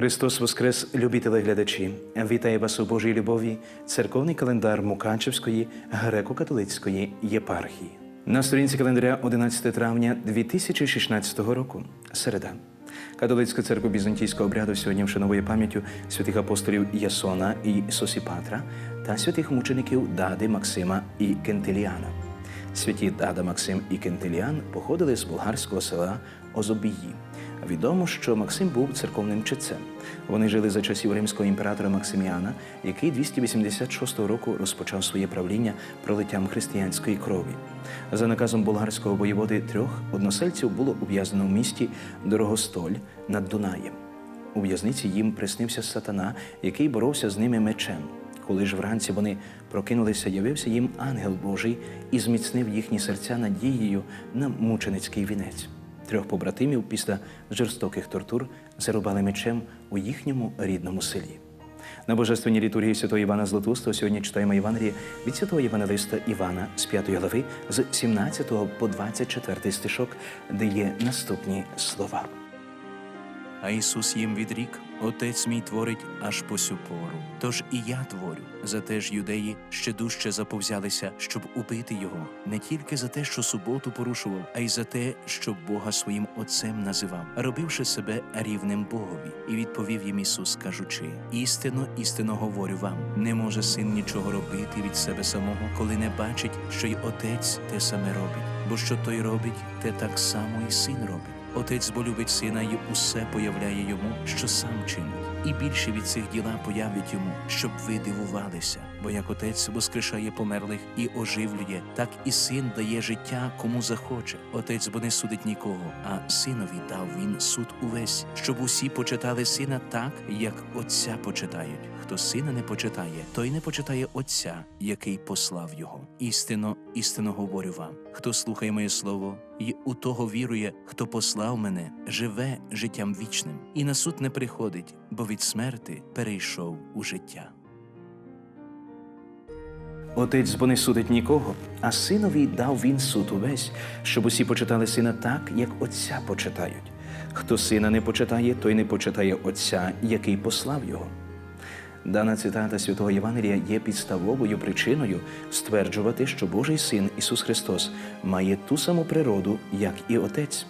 Христос Воскрес, любі телеглядачі! Вітаю вас у Божій любові, церковний календар Мукачевської греко-католицької єпархії. На сторінці календаря 11 травня 2016 року. Середа. Католицька церква Візантійського обряду сьогодні вшановує пам'яттю святих апостолів Ясона і Сосіпатра та святих мучеників Дади, Максима і Кентиліана. Святі Дада Максим і Кентиліан походили з болгарського села Озобії. Відомо, що Максим був церковним читцем. Вони жили за часів римського імператора Максиміана, який 286 року розпочав своє правління пролиттям християнської крові. За наказом болгарського воєводи трьох односельців було ув'язнено в місті Дорогостоль над Дунаєм. У в'язниці їм приснився сатана, який боровся з ними мечем. Коли ж вранці вони прокинулися, явився їм ангел Божий і зміцнив їхні серця надією на мученицький вінець. Трьох побратимів після жорстоких тортур зарубали мечем у їхньому рідному селі. На божественній літургії святого Івана Златоустого сьогодні читаємо Євангеліє від святого Євангелиста Івана з 5 глави з 17 по 24 стишок, де є наступні слова. А Ісус їм відрік: Отець мій творить аж по сю пору. Тож і я творю. Зате ж юдеї ще дужче заповзялися, щоб убити його, не тільки за те, що суботу порушував, а й за те, що Бога своїм Отцем називав, робивши себе рівним Богові. І відповів їм Ісус, кажучи: істинно, істинно говорю вам, не може син нічого робити від себе самого, коли не бачить, що й Отець те саме робить. Бо що той робить, те так само і син робить. Отець бо любить сина і усе появляє йому, що сам чинить, і більше від цих діла появить йому, щоб ви дивувалися. Бо як отець воскрешає померлих і оживлює, так і син дає життя кому захоче. Отець бо не судить нікого, а синові дав він суд увесь, щоб усі почитали сина так, як отця почитають. Хто сина не почитає, той не почитає отця, який послав його. Істинно, істинно говорю вам: хто слухає моє слово, і у того вірує, хто послав мене, живе життям вічним, і на суд не приходить, бо від смерти перейшов у життя. Отець бо не судить нікого, а синові дав він суд увесь, щоб усі почитали сина так, як отця почитають. Хто сина не почитає, той не почитає отця, який послав його. Дана цитата святого Євангелія є підставовою причиною стверджувати, що Божий син Ісус Христос має ту саму природу, як і Отець.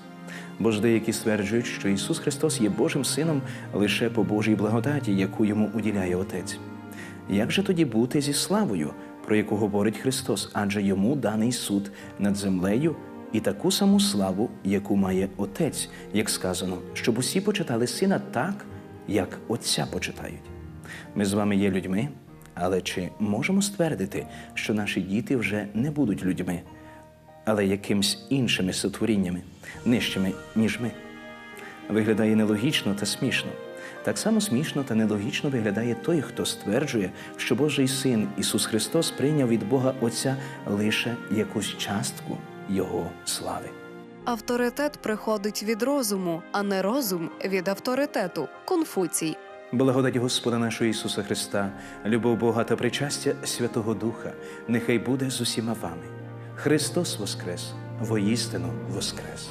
Бо ж деякі стверджують, що Ісус Христос є Божим Сином лише по Божій благодаті, яку йому уділяє Отець. Як же тоді бути зі славою, про яку говорить Христос, адже йому даний суд над землею і таку саму славу, яку має Отець, як сказано, щоб усі почитали сина так, як Отця почитають. Ми з вами є людьми, але чи можемо ствердити, що наші діти вже не будуть людьми, але якимсь іншими сотворіннями, нижчими, ніж ми? Виглядає нелогічно та смішно. Так само смішно та нелогічно виглядає той, хто стверджує, що Божий син Ісус Христос прийняв від Бога Отця лише якусь частку Його слави. Авторитет приходить від розуму, а не розум від авторитету. Конфуцій. Благодать Господа нашого Ісуса Христа, любов Бога та причастя Святого Духа, нехай буде з усіма вами. Христос Воскрес, воістину Воскрес!